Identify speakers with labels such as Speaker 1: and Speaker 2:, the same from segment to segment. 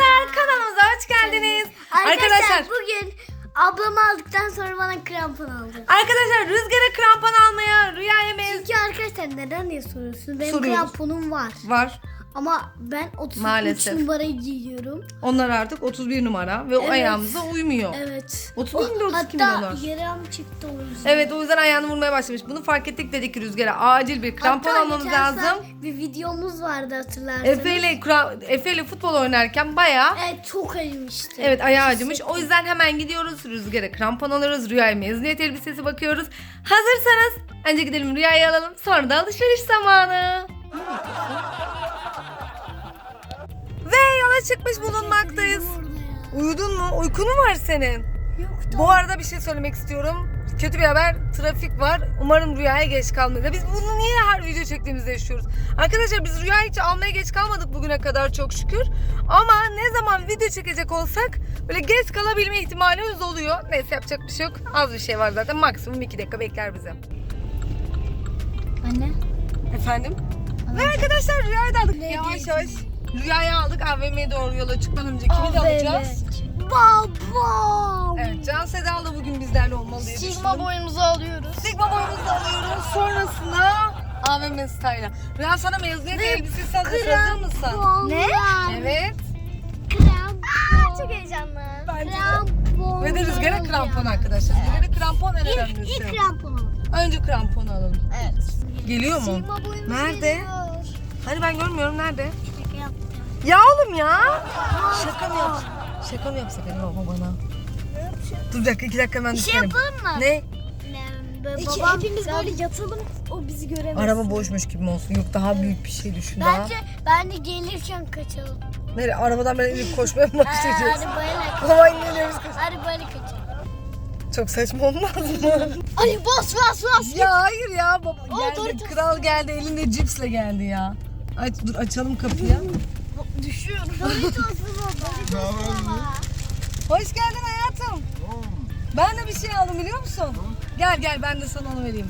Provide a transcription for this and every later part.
Speaker 1: Arkadaşlar kanalımıza hoş geldiniz.
Speaker 2: Arkadaşlar, bugün ablamı aldıktan sonra bana krampon aldı.
Speaker 1: Arkadaşlar rüzgara krampon almaya rüyaya benziyor.
Speaker 2: Çünkü arkadaşlar neden diye soruyorsunuz. Benim
Speaker 1: Soruyoruz.
Speaker 2: kramponum var.
Speaker 1: Var.
Speaker 2: Ama ben 33
Speaker 1: Maalesef.
Speaker 2: numarayı giyiyorum.
Speaker 1: Onlar artık 31 numara ve o
Speaker 2: Evet.
Speaker 1: ayağımıza uymuyor.
Speaker 2: Evet.
Speaker 1: 31 mi de 32
Speaker 2: Hatta
Speaker 1: milyon var?
Speaker 2: yaram çıktı o yüzden.
Speaker 1: Evet o yüzden ayağını vurmaya başlamış. Bunu fark ettik dedik ki rüzgara acil bir krampon
Speaker 2: Hatta
Speaker 1: almamız
Speaker 2: geçen
Speaker 1: lazım.
Speaker 2: sefer Bir videomuz vardı hatırlarsanız.
Speaker 1: Efe ile, kra- Efe ile futbol oynarken bayağı
Speaker 2: Evet çok acımıştı.
Speaker 1: Evet ayağı acımış. O yüzden hemen gidiyoruz. Rüzgara krampon alıyoruz. Rüyaya mezuniyet elbisesi bakıyoruz. Hazırsanız önce gidelim rüyayı alalım. Sonra da alışveriş zamanı. Yola çıkmış bulunmaktayız. Uyudun mu? Uykun mu var senin?
Speaker 2: Yoktu.
Speaker 1: Bu arada bir şey söylemek istiyorum. Kötü bir haber. Trafik var. Umarım rüyaya geç kalmayız. Biz bunu niye her video çektiğimizde yaşıyoruz? Arkadaşlar biz rüya hiç almaya geç kalmadık bugüne kadar çok şükür. Ama ne zaman video çekecek olsak böyle geç kalabilme ihtimalimiz oluyor. Neyse yapacak bir şey yok. Az bir şey var zaten. Maksimum 2 dakika bekler bizi.
Speaker 2: Anne.
Speaker 1: Efendim? Ve arkadaşlar rüyayı da aldık.
Speaker 2: Ne
Speaker 1: Yavaş yavaş. Rüyayı aldık. AVM'ye doğru yola çıkmadan önce kimi de alacağız?
Speaker 2: Baba.
Speaker 1: Evet Can Seda da bugün bizlerle olmalı diye
Speaker 2: Sigma
Speaker 1: düşündüm.
Speaker 2: boyumuzu alıyoruz.
Speaker 1: Sigma boyumuzu alıyoruz. Sonrasında AVM style'a. Rüya sana mezuniyet
Speaker 2: Ve
Speaker 1: elbisesi hazır hazır mısın?
Speaker 2: Ne?
Speaker 1: Evet.
Speaker 2: Krampon. Çok heyecanlı.
Speaker 1: Bence de.
Speaker 2: Krampon.
Speaker 1: Ve de rüzgara krampon arkadaşlar. Rüzgara krampon en
Speaker 2: İlk,
Speaker 1: önemlisi.
Speaker 2: ilk kramponu.
Speaker 1: Önce krampon alalım.
Speaker 2: Evet.
Speaker 1: Geliyor mu?
Speaker 2: Sigma boyumuzu
Speaker 1: Nerede?
Speaker 2: geliyor.
Speaker 1: Hani ben görmüyorum nerede? Ya oğlum ya. Şaka mı yapsak? Şaka mı yapsak acaba bana? Dur bir dakika iki dakika hemen
Speaker 2: Bir şey
Speaker 1: düşünelim.
Speaker 2: yapalım mı?
Speaker 1: Ne?
Speaker 2: Peki hepimiz böyle yatalım o bizi göremez.
Speaker 1: Araba boşmuş gibi mi olsun? Yok daha büyük bir şey düşün daha.
Speaker 2: Bence ben de gelirken kaçalım.
Speaker 1: Nereye? Arabadan böyle inip koşmaya mı
Speaker 2: Ee,
Speaker 1: başlayacağız?
Speaker 2: arabayla.
Speaker 1: Hava inanıyoruz kız.
Speaker 2: Arabayla kaçalım.
Speaker 1: Çok saçma olmaz mı?
Speaker 2: Ay bas bas bas.
Speaker 1: ya hayır ya baba
Speaker 2: Aa,
Speaker 1: geldi.
Speaker 2: Doritos.
Speaker 1: Kral geldi elinde cipsle geldi ya. Aç dur açalım kapıyı.
Speaker 2: Düşüyorum. Doritos'u baba.
Speaker 1: Hoş geldin hayatım. Ben de bir şey aldım biliyor musun? Gel gel ben de sana onu vereyim.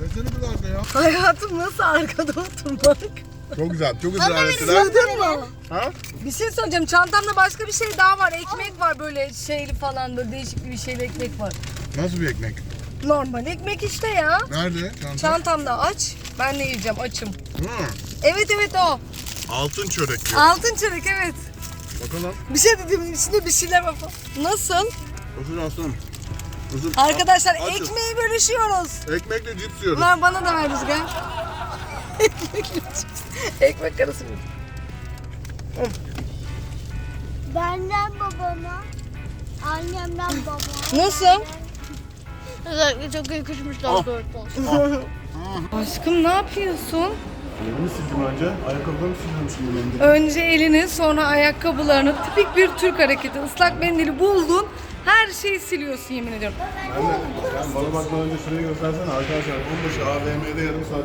Speaker 3: Desene bir dakika ya.
Speaker 1: Hayatım nasıl arkada oturmak?
Speaker 3: Çok güzel, çok güzel aletler.
Speaker 1: Sığdın mı?
Speaker 3: Ha?
Speaker 1: Bir şey söyleyeceğim. Çantamda başka bir şey daha var. Ekmek var böyle şeyli falan böyle değişik bir şeyli ekmek var.
Speaker 3: Nasıl bir ekmek?
Speaker 1: Normal ekmek işte ya.
Speaker 3: Nerede? Çanta.
Speaker 1: Çantamda aç. Ben de yiyeceğim açım.
Speaker 3: Hı.
Speaker 1: Evet evet o.
Speaker 3: Altın çörek diyor.
Speaker 1: Altın çörek evet.
Speaker 3: Bakalım.
Speaker 1: Bir şey dedim içinde bir şeyler var. Nasıl?
Speaker 3: Isır aslanım. Isır.
Speaker 1: Arkadaşlar
Speaker 3: Açız.
Speaker 1: ekmeği bölüşüyoruz.
Speaker 3: Ekmekle cips yiyoruz.
Speaker 1: Bunlar bana da ver Rüzgar. Ekmekle cips. Ekmek arası bir.
Speaker 2: Benden babama. Annemden babama.
Speaker 1: Nasıl?
Speaker 2: Özellikle çok yakışmışlar
Speaker 3: Oh.
Speaker 2: Doritos.
Speaker 1: Aşkım ne yapıyorsun?
Speaker 3: Elimi sildim önce. Ayakkabılarımı sildim şimdi.
Speaker 1: Önce elini sonra ayakkabılarını tipik bir Türk hareketi. Islak mendili buldun. Her şeyi siliyorsun yemin ediyorum.
Speaker 3: Ben de, sen bana bakmadan önce şurayı göstersene. Arkadaşlar bulmuş AVM'de yarım saat.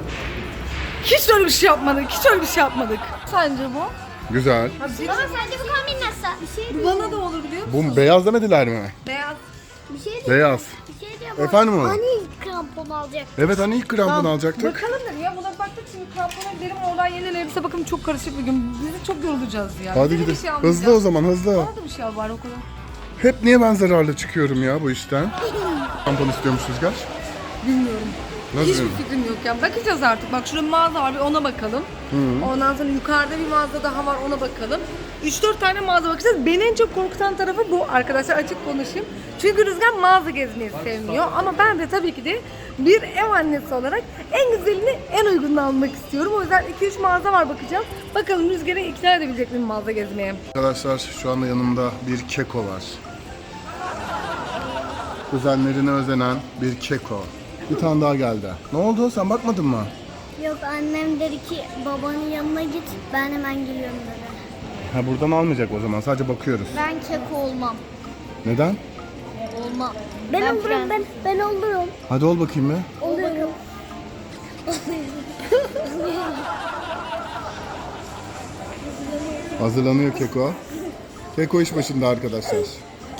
Speaker 1: Hiç öyle bir şey yapmadık. Hiç öyle bir şey yapmadık. Sence bu?
Speaker 3: Güzel.
Speaker 2: Baba sence bu kombin nasıl? Bir şey
Speaker 1: Bu bana da olur biliyor musun?
Speaker 3: Bu beyaz demediler mi?
Speaker 1: Beyaz.
Speaker 2: Bir şey
Speaker 3: Beyaz. Efendim oğlum?
Speaker 2: Hani ilk krampon alacak?
Speaker 3: Evet hani ilk krampon
Speaker 1: Tamam.
Speaker 3: alacaktık.
Speaker 1: Bakalım da ya buna baktık şimdi krampona gidelim oradan yeniden elbise bakım çok karışık bir gün. Biz de çok yorulacağız ya.
Speaker 3: Hadi
Speaker 1: Bize de
Speaker 3: gidelim.
Speaker 1: Şey almayacağız.
Speaker 3: hızlı o zaman hızlı.
Speaker 1: Bana da bir şey al bari o kadar.
Speaker 3: Hep niye ben zararlı çıkıyorum ya bu işten? Krampon istiyormuş Rüzgar.
Speaker 1: Bilmiyorum.
Speaker 3: Nasıl
Speaker 1: Hiçbir fikrim yok ya. Bakacağız artık. Bak şurada bir mağaza var bir ona bakalım. Ondan sonra yukarıda bir mağaza daha var ona bakalım. 3-4 tane mağaza bakacağız. Beni en çok korkutan tarafı bu arkadaşlar açık konuşayım. Çünkü Rüzgar mağaza gezmeyi sevmiyor. Ama ben de tabii ki de bir ev annesi olarak en güzelini en uygununu almak istiyorum. O yüzden 2-3 mağaza var bakacağım. Bakalım Rüzgar'ı ikna edebilecek miyim mağaza gezmeye?
Speaker 3: Arkadaşlar şu anda yanımda bir keko var. Kuzenlerine özenen bir keko. Bir tane daha geldi. Ne oldu? Sen bakmadın mı?
Speaker 2: Yok annem dedi ki babanın yanına git ben hemen geliyorum dedi.
Speaker 3: Ha buradan almayacak o zaman. Sadece bakıyoruz.
Speaker 2: Ben keko olmam.
Speaker 3: Neden?
Speaker 2: Olmam. Ben, olurum ben ben olurum.
Speaker 3: Hadi ol bakayım mı?
Speaker 2: Olurum.
Speaker 3: Hazırlanıyor keko. Keko iş başında arkadaşlar.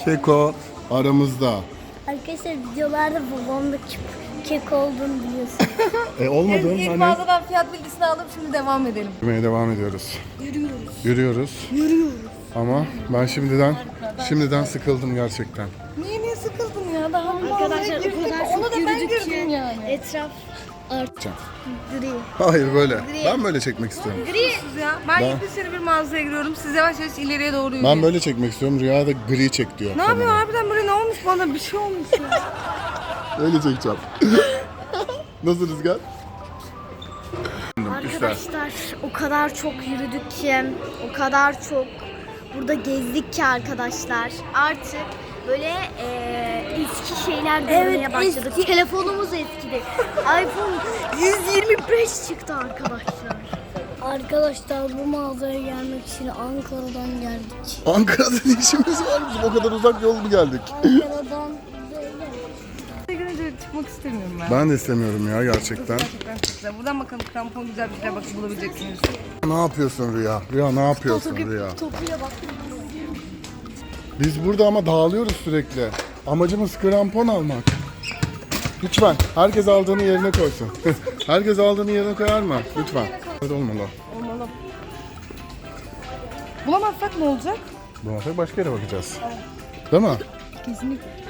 Speaker 3: Keko aramızda.
Speaker 2: Arkadaşlar videolarda babam da ke- keko olduğunu biliyorsun.
Speaker 3: E olmadı.
Speaker 1: İlk
Speaker 3: Hani...
Speaker 1: mağazadan fiyat bilgisini alıp şimdi devam edelim.
Speaker 3: Yürümeye devam ediyoruz.
Speaker 1: Yürüyoruz.
Speaker 3: Yürüyoruz.
Speaker 1: Yürüyoruz.
Speaker 3: Ama ben şimdiden şimdiden sıkıldım gerçekten.
Speaker 1: Niye niye sıkıldın ya? Daha
Speaker 2: Arkadaşlar o kadar
Speaker 1: Ona
Speaker 2: çok
Speaker 1: da ben
Speaker 2: yürüdük ki
Speaker 1: girdim yani.
Speaker 2: etraf artık gri.
Speaker 3: Hayır böyle. Ben böyle çekmek istiyorum.
Speaker 1: Ya. Ben,
Speaker 3: Ben-
Speaker 1: 70 sene bir mağazaya giriyorum. Siz yavaş yavaş ileriye doğru yürüyün.
Speaker 3: Ben böyle çekmek istiyorum. Rüya da gri çek diyor.
Speaker 1: Ne yapıyor harbiden böyle ne olmuş bana? Bir şey olmuş ya.
Speaker 3: Öyle çekeceğim. Nasıl rüzgar?
Speaker 2: Arkadaşlar o kadar çok yürüdük ki, o kadar çok burada gezdik ki arkadaşlar. Artık böyle eee, eski şeyler görmeye başladık. Telefonumuz eskidi. iPhone 125 çıktı arkadaşlar. Arkadaşlar bu mağazaya gelmek için Ankara'dan geldik.
Speaker 3: Ankara'da ne işimiz var bizim? O kadar uzak yol mu geldik?
Speaker 2: Ankara'dan
Speaker 1: çıkmak istemiyorum ben.
Speaker 3: Ben de istemiyorum ya gerçekten.
Speaker 1: Gerçekten çok güzel. Buradan bakalım krampon güzel bir şeyler bak bulabileceksiniz.
Speaker 3: Ne yapıyorsun Rüya? Rüya ne yapıyorsun Rüya?
Speaker 2: Topuyla bak.
Speaker 3: Biz burada ama dağılıyoruz sürekli. Amacımız krampon almak. Lütfen herkes aldığını yerine koysun. herkes aldığını yerine koyar mı? Lütfen. Öyle olmalı.
Speaker 1: Olmalı. Bulamazsak ne olacak?
Speaker 3: Bu başka yere bakacağız. Değil mi?
Speaker 1: Kesinlikle.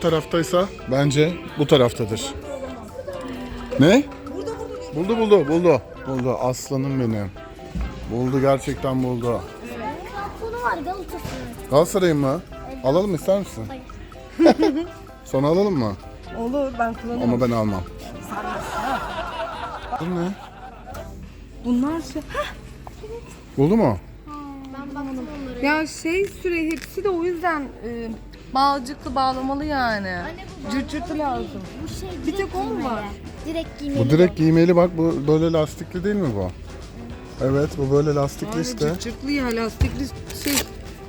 Speaker 3: Taraftaysa bence bu taraftadır. Ne? Buldu buldu buldu. Buldu aslanım benim. Buldu gerçekten buldu.
Speaker 2: Konu var Galatasaray.
Speaker 3: Galatasaray'ın mı? Alalım ister misin? Sonra alalım mı?
Speaker 1: Olur ben kullanırım.
Speaker 3: Ama ben almam. Bu ne?
Speaker 1: Bunlar şey...
Speaker 3: Buldu mu?
Speaker 2: Ben baktım onlara.
Speaker 1: Ya şey süre hepsi de o yüzden e, bağcıklı bağlamalı yani.
Speaker 2: bu
Speaker 1: Cırt cırtlı lazım.
Speaker 2: Bu şey
Speaker 1: Bir tek o mu var?
Speaker 2: Direkt giymeli.
Speaker 3: Bu direkt giymeli bak bu böyle lastikli değil mi bu? Evet bu böyle lastikli
Speaker 1: Abi
Speaker 3: işte.
Speaker 1: cırt cırtlı ya lastikli şey.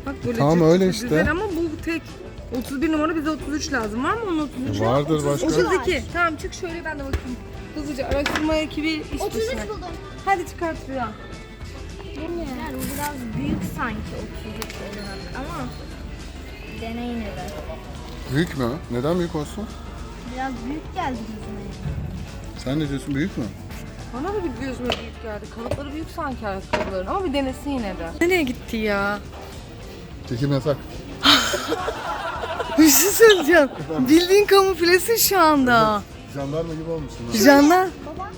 Speaker 1: Bak böyle
Speaker 3: Tamam, öyle işte.
Speaker 1: Güzel ama bu tek. 31 numara bize 33 lazım. Var mı onun 33?
Speaker 3: Vardır başka.
Speaker 1: 32. Tamam çık şöyle ben de bakayım. Hızlıca araştırma ekibi iş
Speaker 2: 33
Speaker 1: başına.
Speaker 2: buldum.
Speaker 1: Hadi çıkart Rüya.
Speaker 2: Bu ne? Yani bu biraz büyük sanki 33 olarak ama deneyin de.
Speaker 3: Büyük mü? Neden büyük olsun?
Speaker 2: Biraz büyük geldi gözüme.
Speaker 3: Sen ne diyorsun büyük mü?
Speaker 1: Bana da bir gözüme büyük geldi. Kalıpları büyük sanki ayakkabıların ama bir denesin yine de. Nereye gitti ya?
Speaker 3: Çekim yasak.
Speaker 1: Bir şey söyleyeceğim. Bildiğin kamuflesin şu anda.
Speaker 3: Jandarma gibi olmuşsun ha.
Speaker 1: Canlar.
Speaker 2: Baba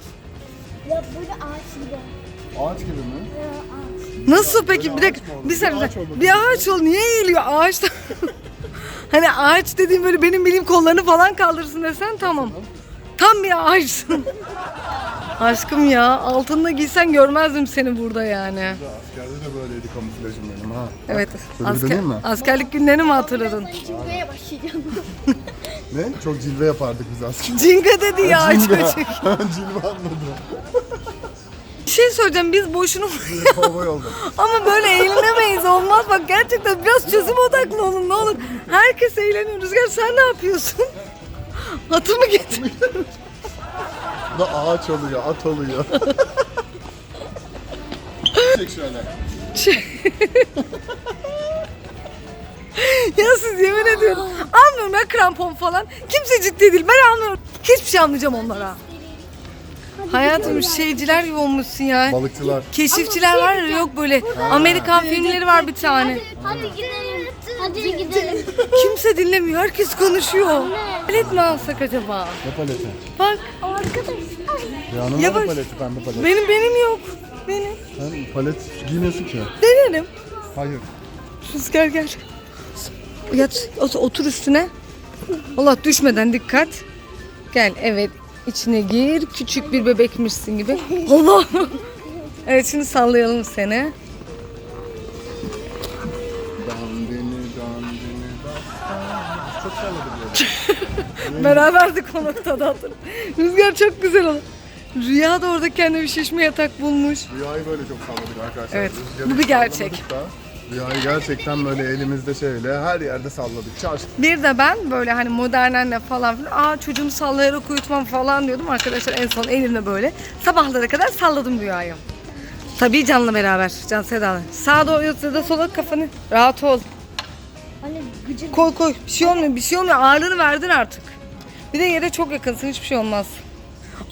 Speaker 2: ya böyle ağaç gibi.
Speaker 3: Ağaç gibi mi?
Speaker 2: Ya, ağaç.
Speaker 1: Nasıl peki? Bir dakika. Bir saniye.
Speaker 3: Bir ağaç
Speaker 1: ol. Niye eğiliyor? Ağaçta. hani ağaç dediğim böyle benim bildiğim kollarını falan kaldırsın desen tamam. Tam bir ağaçsın. Aşkım ya altında giysen görmezdim seni burada yani.
Speaker 3: Askerde de böyleydi kamuflajım benim ha.
Speaker 1: Evet. Asker,
Speaker 3: mi?
Speaker 1: askerlik günlerini mi hatırladın?
Speaker 2: Cimriye başlayacağım.
Speaker 3: Ne? Çok cilve yapardık biz askerde.
Speaker 1: Cinga dedi ya çocuk.
Speaker 3: cilve anladım.
Speaker 1: Şey söyleyeceğim biz boşuna
Speaker 3: Kovboy oldum.
Speaker 1: ama böyle eğlenemeyiz olmaz bak gerçekten biraz çözüm odaklı olun ne olur. Herkes eğleniyor. Rüzgar sen ne yapıyorsun? Atı mı getir?
Speaker 3: Bu da ağaç oluyor, at oluyor. Çek şöyle.
Speaker 1: ya siz yemin ediyorum. Anlıyorum ya krampon falan. Kimse ciddi değil. Ben anlıyorum. Hiçbir şey anlayacağım onlara. Hayatım şeyciler gibi olmuşsun ya.
Speaker 3: Balıkçılar.
Speaker 1: Keşifçiler var ya yok böyle. Amerikan filmleri var bir tane.
Speaker 2: Hadi gidelim. Hadi gidelim.
Speaker 1: Kimse dinlemiyor. Herkes konuşuyor. Palet mi alsak acaba?
Speaker 3: Ne paleti?
Speaker 1: Bak.
Speaker 3: Rüyanın
Speaker 1: Yavaş.
Speaker 3: da paleti, pembe palet.
Speaker 1: benim benim yok. Benim.
Speaker 3: Sen palet giymiyorsun ki.
Speaker 1: Denerim.
Speaker 3: Hayır.
Speaker 1: Rüzgar gel. Yat, ot- otur üstüne. Allah düşmeden dikkat. Gel evet içine gir. Küçük bir bebekmişsin gibi. Allah. Evet şimdi sallayalım seni.
Speaker 3: Dandini, dandini, dan- Çok salladı bir
Speaker 1: Beraberdik o noktada hatırlıyorum. Rüzgar çok güzel oldu. Rüya da orada kendine bir şişme yatak bulmuş.
Speaker 3: Rüyayı böyle çok salladık arkadaşlar.
Speaker 1: Evet,
Speaker 3: Rüzgarı
Speaker 1: bu bir gerçek.
Speaker 3: da, Rüyayı gerçekten böyle elimizde şöyle her yerde salladık. Çarşı.
Speaker 1: Bir de ben böyle hani modern anne falan filan aa çocuğumu sallayarak uyutmam falan diyordum. Arkadaşlar en son elimle böyle sabahlara kadar salladım rüyayı. Tabii Can'la beraber. Can Seda'la. Sağa doğru ya da sola kafanı. Rahat ol.
Speaker 2: Hani gıcır
Speaker 1: Koy koy. Bir şey olmuyor. Bir şey olmuyor. Ağırlığını verdin artık. Bir de yere çok yakınsın. Hiçbir şey olmaz.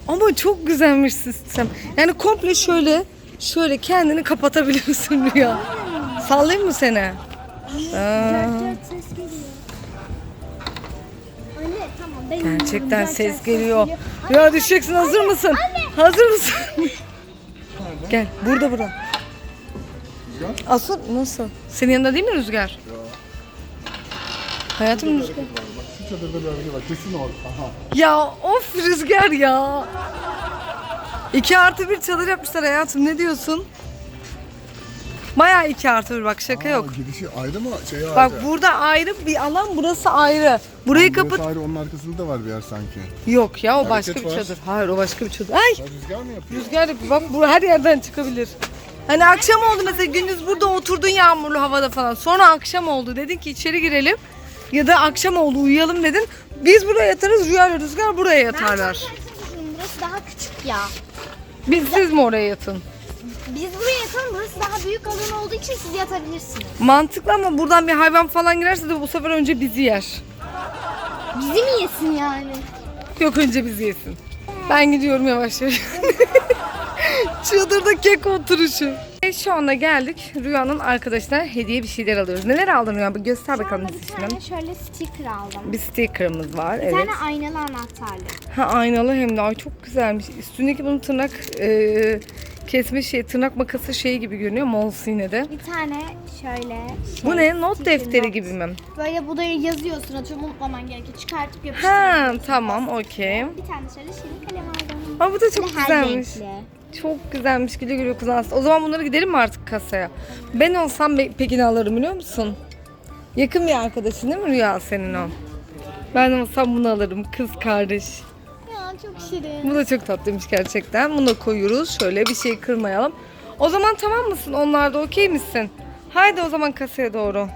Speaker 1: Ama çok güzelmiş sistem. Yani komple şöyle şöyle kendini kapatabilirsin rüya. Sallayayım mı seni? Aa,
Speaker 2: Cart ses geliyor. Anne tamam ben
Speaker 1: gerçekten ses geliyor. Rüya düşeceksin hazır mısın? Hazır mısın? Gel burada burada. Asıl nasıl? Senin yanında değil mi Rüzgar? Hayatım Rüzgar.
Speaker 3: Bak şu çadırda bir var. Kesin orada. Aha.
Speaker 1: Ya of Rüzgar ya. İki artı bir çadır yapmışlar hayatım ne diyorsun? Baya iki artı bir bak şaka yok.
Speaker 3: Aa, Gidişi ayrı mı? Şey ayrı.
Speaker 1: Bak burada ayrı bir alan burası ayrı. Burayı
Speaker 3: Burası
Speaker 1: kapat.
Speaker 3: ayrı onun arkasında da var bir yer sanki.
Speaker 1: Yok ya o
Speaker 3: Hareket
Speaker 1: başka bir
Speaker 3: var.
Speaker 1: çadır. Hayır o başka bir çadır. Ay
Speaker 3: Ya rüzgar mı yapıyor?
Speaker 1: rüzgar yapıyor. Bak bu her yerden çıkabilir. Hani akşam oldu mesela gündüz burada oturdun yağmurlu havada falan. Sonra akşam oldu dedin ki içeri girelim. Ya da akşam oldu uyuyalım dedin. Biz buraya yatarız Rüya ile Rüzgar buraya
Speaker 2: Ben
Speaker 1: yatarlar.
Speaker 2: cart düşünüyorum. Burası daha küçük ya.
Speaker 1: Biz siz mi oraya yatın?
Speaker 2: Biz buraya yatalım. Burası daha büyük alan olduğu için siz yatabilirsiniz.
Speaker 1: Mantıklı ama buradan bir hayvan falan girerse de bu sefer önce bizi yer.
Speaker 2: Bizi mi yesin yani?
Speaker 1: Yok önce bizi yesin. Ben gidiyorum yavaş yavaş. Çadırda kek oturuşu. E, Şu anda geldik. Rüya'nın arkadaşına hediye bir şeyler alıyoruz. Neler aldın Rüya? Bir göster bakalım
Speaker 2: Bir
Speaker 1: biz
Speaker 2: tane
Speaker 1: şimdi.
Speaker 2: şöyle sticker aldım.
Speaker 1: Bir sticker'ımız var.
Speaker 2: Bir
Speaker 1: evet.
Speaker 2: tane aynalı anahtarlı.
Speaker 1: Ha aynalı hem de ay çok güzelmiş. Üstündeki bunun tırnak e, kesme şey, tırnak makası şeyi gibi görünüyor. Molsine'de.
Speaker 2: Bir tane şöyle şey,
Speaker 1: Bu ne? Not defteri
Speaker 2: not.
Speaker 1: gibi mi?
Speaker 2: Böyle bu da yazıyorsun atıyorum unutmaman gerekiyor. Çıkartıp.
Speaker 1: Ha tamam okey.
Speaker 2: Bir tane şöyle şirin kalem aldım.
Speaker 1: Aa bu da çok
Speaker 2: de her
Speaker 1: güzelmiş.
Speaker 2: renkli.
Speaker 1: Çok güzelmiş güle güle kullansın. O zaman bunları gidelim mi artık kasaya? Ben olsam be- Pekin'i alırım biliyor musun? Yakın bir arkadaşın değil mi Rüya senin o? Ben olsam bunu alırım kız kardeş.
Speaker 2: Çok şirin.
Speaker 1: Bu da çok tatlıymış gerçekten. Bunu da koyuyoruz. Şöyle bir şey kırmayalım. O zaman tamam mısın? Onlar da okey misin? Haydi o zaman kasaya doğru.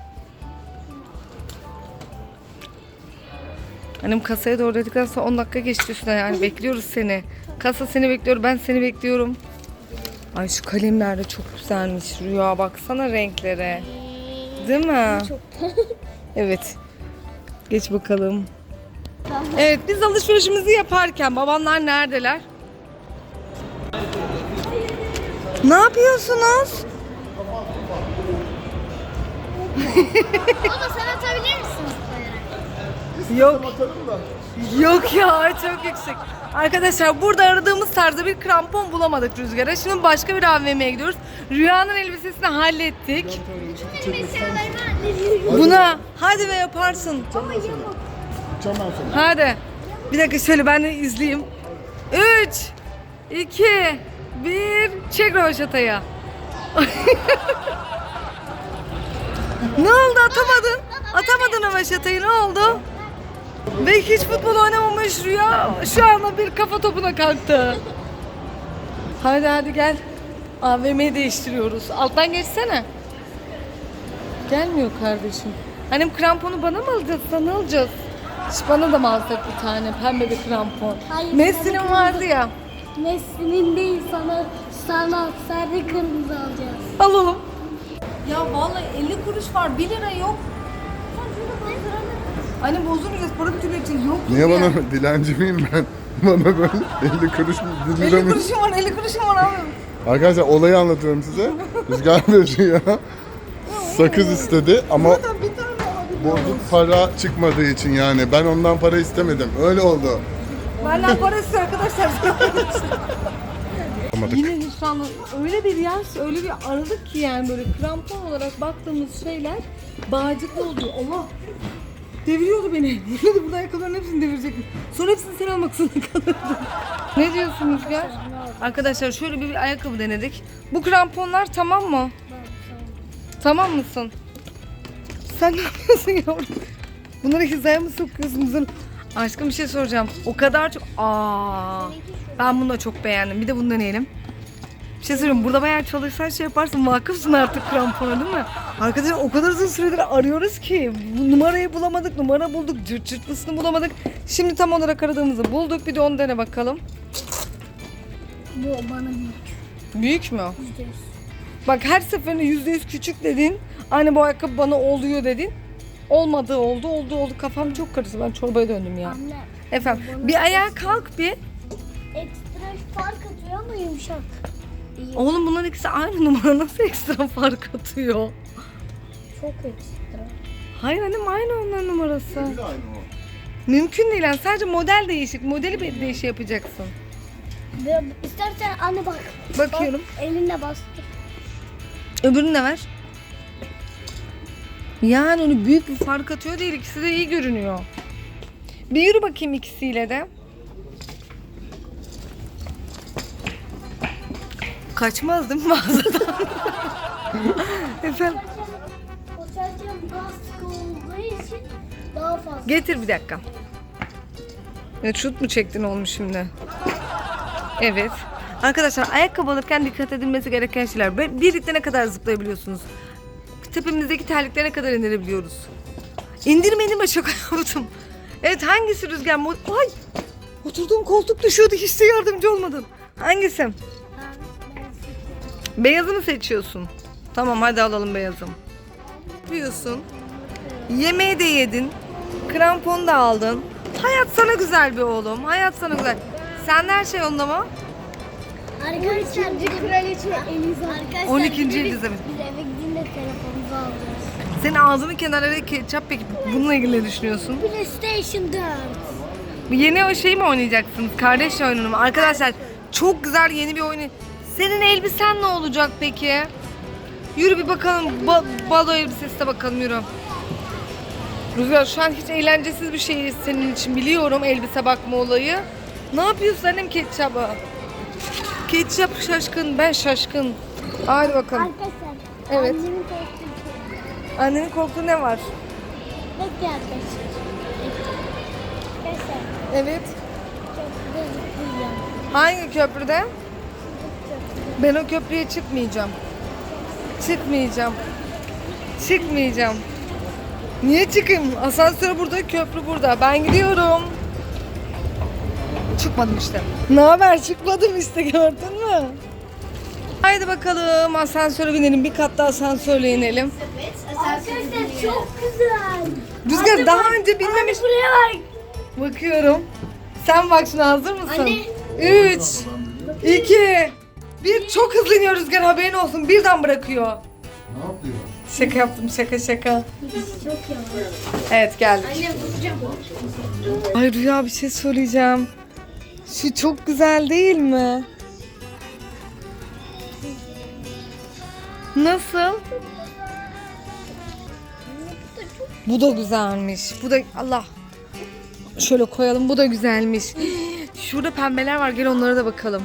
Speaker 1: Annem kasaya doğru dedikten sonra 10 dakika geçti üstüne yani bekliyoruz seni. Kasa seni bekliyor, ben seni bekliyorum. Ay şu kalemler de çok güzelmiş Rüya baksana renklere. Değil mi?
Speaker 2: Çok
Speaker 1: Evet. Geç bakalım. Evet biz alışverişimizi yaparken babanlar neredeler? Ne yapıyorsunuz?
Speaker 2: Baba sen atabilir misin zıplayarak?
Speaker 1: Yok. Yok ya çok yüksek. Arkadaşlar burada aradığımız tarzda bir krampon bulamadık Rüzgar'a. Şimdi başka bir AVM'ye gidiyoruz. Rüyanın elbisesini hallettik. Buna hadi ve yaparsın.
Speaker 3: Uçacağım ben sana.
Speaker 1: Hadi. Bir dakika şöyle ben de izleyeyim. 3 2 1 Çek rövaşatayı. ne oldu atamadın? Atamadın rövaşatayı ne oldu? Ve hiç futbol oynamamış Rüya şu anda bir kafa topuna kalktı. Hadi hadi gel. AVM'yi değiştiriyoruz. Alttan geçsene. Gelmiyor kardeşim. Hani kramponu bana mı alacağız? Sana alacağız. Bana da mı alsak bir tane pembe bir krampon?
Speaker 2: Hayır,
Speaker 1: Messi'nin vardı ya.
Speaker 2: Messi'nin değil sana sana sarı kırmızı alacağız.
Speaker 1: Alalım. Ya vallahi 50 kuruş var 1 lira yok. Hani bozulmayacağız para bütünü için yok.
Speaker 3: Niye
Speaker 1: ya.
Speaker 3: bana dilenci miyim ben? Bana böyle 50 kuruş mu 1 lira
Speaker 1: 50
Speaker 3: mı?
Speaker 1: kuruşum var 50 kuruşum var abi.
Speaker 3: Arkadaşlar olayı anlatıyorum size. Rüzgar veriyor. Sakız istedi ama Bozuk para çıkmadığı için yani. Ben ondan para istemedim. Öyle oldu.
Speaker 1: Benden para istiyor arkadaşlar. Yine anda öyle bir yer, öyle bir aradık ki yani böyle krampon olarak baktığımız şeyler bağcıklı oldu. Allah! Deviriyordu beni. Burada burada ayakkabıların hepsini devirecek. Sonra hepsini sen almak zorunda kalırdın. ne diyorsun Rüzgar? Arkadaşlar şöyle bir, bir ayakkabı denedik. Bu kramponlar tamam mı? Tamam mısın? Sen ne yapıyorsun yavrum? Bunları hizaya mı sokuyorsun? Bunları... Aşkım bir şey soracağım. O kadar çok... Aa, ben bunu da çok beğendim. Bir de bunu deneyelim. Bir şey söyleyeyim. Burada bayağı çalışsan şey yaparsın. Vakıfsın artık krampona değil mi? Arkadaşlar o kadar uzun süredir arıyoruz ki. Bu numarayı bulamadık. Numara bulduk. Cırt cırtlısını bulamadık. Şimdi tam olarak aradığımızı bulduk. Bir de onu dene bakalım.
Speaker 2: Bu bana büyük.
Speaker 1: Büyük mü?
Speaker 2: Yüzde yüz.
Speaker 1: Bak her seferinde yüzde yüz küçük dedin. Anne bu ayakkabı bana oluyor dedin. Olmadı oldu oldu oldu. Kafam çok karıştı. Ben çorbaya döndüm ya.
Speaker 2: Anne
Speaker 1: Efendim bir ayağa kalk bir.
Speaker 2: ekstra fark atıyor ama yumuşak. İyi.
Speaker 1: Oğlum bunların ikisi aynı numara nasıl ekstra fark atıyor?
Speaker 2: çok ekstra.
Speaker 1: Hayır annem aynı onların numarası.
Speaker 3: Aynı o.
Speaker 1: Mümkün değil yani sadece model değişik. Modeli bir değişik yapacaksın.
Speaker 2: İstersen anne bak.
Speaker 1: Bakıyorum.
Speaker 2: Bak, elinle bastır.
Speaker 1: Öbürünü de ver. Yani onu büyük bir fark atıyor değil. İkisi de iyi görünüyor. Bir yürü bakayım ikisiyle de. Kaçmaz değil mi mağazadan? Efendim?
Speaker 2: Potasyum baskı olduğu için daha fazla.
Speaker 1: Getir bir dakika. Ya şut mu çektin olmuş şimdi? Evet. Arkadaşlar ayakkabı alırken dikkat edilmesi gereken şeyler. Birlikte ne kadar zıplayabiliyorsunuz? Tepemizdeki terliklere kadar indirebiliyoruz. İndirmeyin mi şaka yaptım. Evet hangisi rüzgar? Mo- Ay! Oturduğum koltuk düşüyordu hiç de yardımcı olmadın. Hangisi? Beyazı mı seçiyorsun? Tamam hadi alalım beyazım. Yapıyorsun. Yemeği de yedin. Krampon da aldın. Hayat sana güzel bir oğlum. Hayat sana güzel. Sen her şey yolunda mı?
Speaker 2: Arkadaşlar bir kraliçe Eliza. Arkadaşlar
Speaker 1: 12.
Speaker 2: bir de biz-
Speaker 1: Elizabeth.
Speaker 2: Biz eve gidince telefonumuzu alacağız.
Speaker 1: Senin ağzını kenarlara ketçap peki bununla ilgili ne düşünüyorsun?
Speaker 2: PlayStation 4.
Speaker 1: Yeni o şey mi oynayacaksınız? Kardeş oyununu mu? Arkadaşlar çok güzel yeni bir oyun. Senin elbisen ne olacak peki? Yürü bir bakalım. Ba- balo elbisesi de bakalım yürü. Rüzgar şu an hiç eğlencesiz bir şey senin için biliyorum elbise bakma olayı. Ne yapıyorsun annem ketçabı? Ketçap şaşkın, ben şaşkın. Hadi bakalım.
Speaker 2: Arkadaşlar.
Speaker 1: Evet.
Speaker 2: Annemin korktuğu
Speaker 1: Annenin korktuğu ne var?
Speaker 2: Bekle arkadaşlar. Arkadaşlar
Speaker 1: Evet.
Speaker 2: köprüde zıplayacağım.
Speaker 1: Hangi köprüde? Ben o köprüye çıkmayacağım. Çıkmayacağım. Çıkmayacağım. Niye çıkayım? Asansör burada, köprü burada. Ben gidiyorum. Çıkmadım işte. Ne haber? Çıkmadım işte gördün mü? Haydi bakalım asansöre binelim. Bir kat daha asansörle inelim.
Speaker 2: Arkadaşlar çok güzel.
Speaker 1: Rüzgar daha önce binmemiş.
Speaker 2: Buraya bak.
Speaker 1: Bakıyorum. Sen bak şuna hazır mısın?
Speaker 2: Anne.
Speaker 1: 3 2 1 çok hızlı iniyor Rüzgar haberin olsun. Birden bırakıyor.
Speaker 3: Ne yapıyor?
Speaker 1: Şaka yaptım şaka şaka.
Speaker 2: Çok yavaş.
Speaker 1: Evet geldik.
Speaker 2: Anne vuracağım.
Speaker 1: Ay Rüya bir şey söyleyeceğim. Şu çok güzel değil mi? Nasıl? Bu da güzelmiş. Bu da Allah. Şöyle koyalım. Bu da güzelmiş. Şurada pembeler var. Gel onlara da bakalım.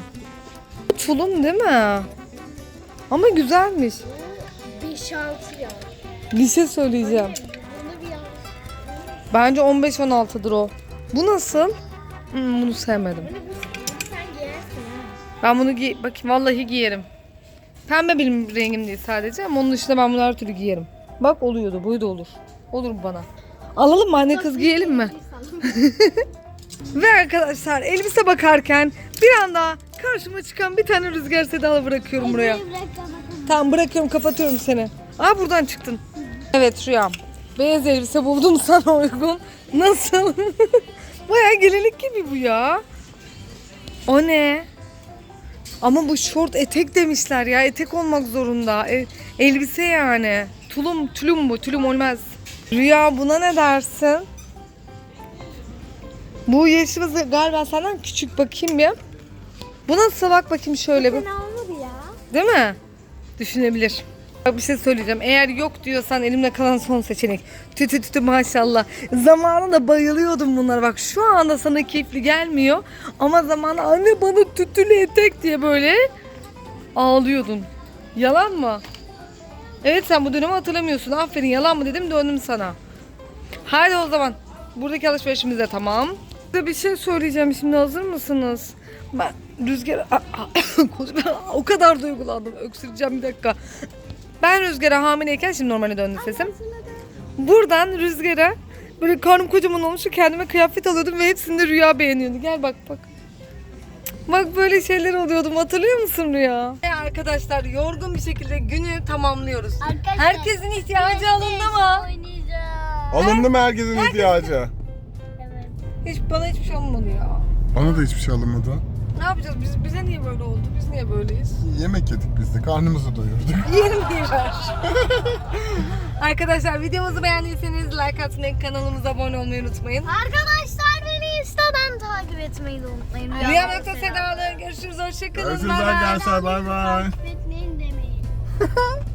Speaker 1: Tulum değil mi? Ama güzelmiş.
Speaker 2: 5-6 ya.
Speaker 1: Bir şey söyleyeceğim. Bence 15-16'dır o. Bu nasıl? Hmm, bunu sevmedim.
Speaker 2: Bunu bu sen giyersin ha.
Speaker 1: Ben bunu giy bakayım vallahi giyerim. Pembe benim rengim değil sadece ama onun dışında ben bunu her türlü giyerim. Bak oluyordu boyu da olur. Olur mu bana? Alalım mı anne kız giyelim mi? Ve arkadaşlar elbise bakarken bir anda karşıma çıkan bir tane rüzgar sedalı bırakıyorum buraya. Tamam bırakıyorum kapatıyorum seni. Aa buradan çıktın. Evet Rüyam. Beyaz elbise buldum sana uygun. Nasıl? Baya gelinlik gibi bu ya. O ne? Ama bu şort etek demişler ya. Etek olmak zorunda. E- elbise yani. Tulum, tulum bu. Tulum olmaz. Rüya buna ne dersin? Bu yaşımız galiba senden küçük bakayım bir. Bu nasıl bak bakayım şöyle bir.
Speaker 2: Ne olmadı ya?
Speaker 1: Değil mi? Düşünebilir. Bir şey söyleyeceğim. Eğer yok diyorsan elimde kalan son seçenek. Tütü tütü maşallah. Zamanında bayılıyordum bunlara. Bak şu anda sana keyifli gelmiyor. Ama zamanında anne bana tütülü etek diye böyle ağlıyordun. Yalan mı? Evet sen bu dönemi hatırlamıyorsun. Aferin yalan mı dedim döndüm sana. Hadi o zaman. Buradaki alışverişimiz de tamam. Size bir şey söyleyeceğim şimdi hazır mısınız? Ben Rüzgar'a o kadar duygulandım. Öksüreceğim bir dakika. Ben Rüzgar'a hamileyken şimdi normale döndü sesim. Buradan Rüzgar'a böyle karnım kocaman olmuş kendime kıyafet alıyordum ve hepsinde Rüya beğeniyordu. Gel bak bak. Bak böyle şeyler oluyordum hatırlıyor musun Rüya? E arkadaşlar yorgun bir şekilde günü tamamlıyoruz.
Speaker 2: Arkadaşlar,
Speaker 1: Herkesin ihtiyacı alındı mı?
Speaker 3: Alındı mı herkesin ihtiyacı?
Speaker 2: Evet.
Speaker 1: Hiç bana hiçbir şey olmadı ya.
Speaker 3: Bana da hiçbir şey alınmadı.
Speaker 1: Ne yapacağız? Biz, bize niye böyle oldu? Biz niye böyleyiz?
Speaker 3: Yemek yedik biz de. Karnımızı doyurduk.
Speaker 1: Yiyelim ver. Arkadaşlar videomuzu beğendiyseniz like atmayı, kanalımıza abone olmayı unutmayın.
Speaker 2: Arkadaşlar beni Insta'dan takip etmeyi de unutmayın.
Speaker 1: Rüya nokta Sedalı. Görüşürüz. Hoşçakalın.
Speaker 3: Görüşürüz
Speaker 1: Bye bye.
Speaker 3: arkadaşlar bay bay.
Speaker 2: Takip etmeyin demeyin.